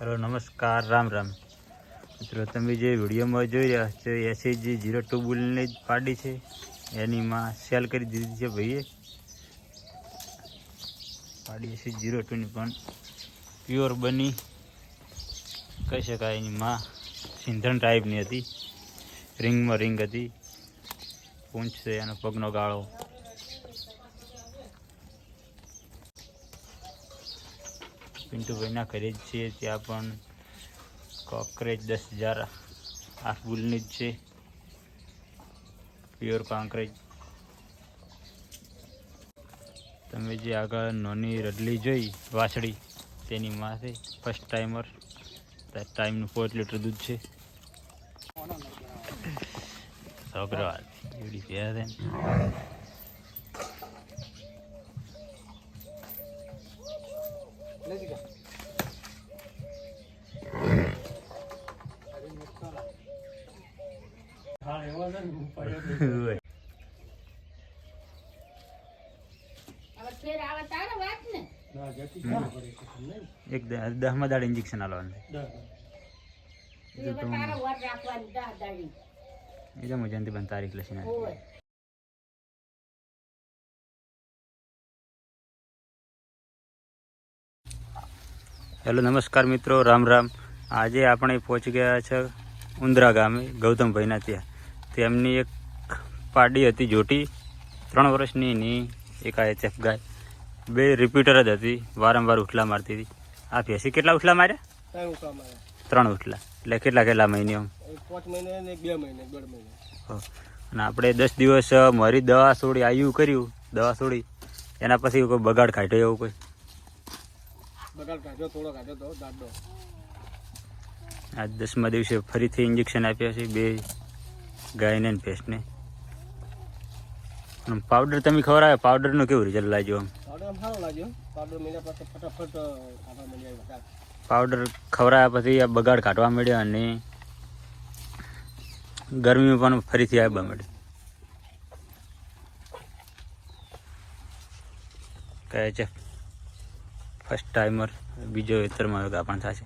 Hello, નમસ્કાર, રામ રામ. મિત્રો, તમે જે વિડીયોમાં જોઈ રહ્યા છો એસએજી જીરો ટુ બુલની જ પાડી છે. એની માં સેલ કરી દીધી છે ભાઈએ. પાડી એસી જીરો ટુની પણ પ્યોર બની. કહી શકાય એની માં સિંધણ ટાઈપની હતી. રિંગમાં રિંગ હતી. પૂંછ છે, એનો પગનો ગાળો. પિન્ટુભાઈના ઘરે જ છે ત્યાં પણ કોકરેજ દસ હજાર આઠ બુલની જ છે. પ્યોર કોંકરેજ તમે જે આગળ નાની રડલી જોઈ, વાછડી, તેની માથે ફર્સ્ટ ટાઈમર ટાઈમનું પાંચ લીટર દૂધ છે. છોકરા એવડી પ્યાર છે ને હોય. હવે ફેર આવે તારે વાત ને એક દ- દસમા દાડે ઇન્જેક્શન આલવાનું એ તો બંધ તારીખ લખીને. હેલો નમસ્કાર મિત્રો રામ રામ. આજે આપણે પહોંચી ગયા છે ઉંદરા ગામે ગૌતમભાઈના ત્યાં. તેમની એક પાડી હતી જોટી ત્રણ વર્ષની ની એક એચએફ ગાય. બે રિપીટર જ હતી વારંવાર ઉઠલા મારતી હતી. આ ભેંસી કેટલા ઉઠલા માર્યા? ત્રણ ઉઠલા એટલે કેટલા કેટલા મહિને આમ? પાંચ મહિને બે મહિને દોઢ મહિને. અને આપણે દસ દિવસ મારી દવા છોડી આયુ કર્યું દવા છોડી એના પછી કોઈ બગાડ કાઢ્યો એવું કોઈ? બગાડ કાઢ્યો થોડો કાઢ્યો તો દાડો. આજ દસમા દિવસે ફરીથી ઇન્જેક્શન આપ્યા છે બે ગાયને ને ભેંસને. પાવડર તમે ખવડાવ્યા પાવડરનું કેવું રિઝલ્ટ લાગ્યો આમ? પાવડર સારો લાગ્યો. પાવડર મહિના પછી ફટાફટ ખાવા મળી પાવડર ખવડાવ્યા પછી આ બગાડ કાઢવા મળ્યા અને ગરમીમાં પણ ફરીથી આવવા મળ્યો. કહે છે ફર્સ્ટ ટાઈમર બીજો વેતરમાં ગાપણ થશે.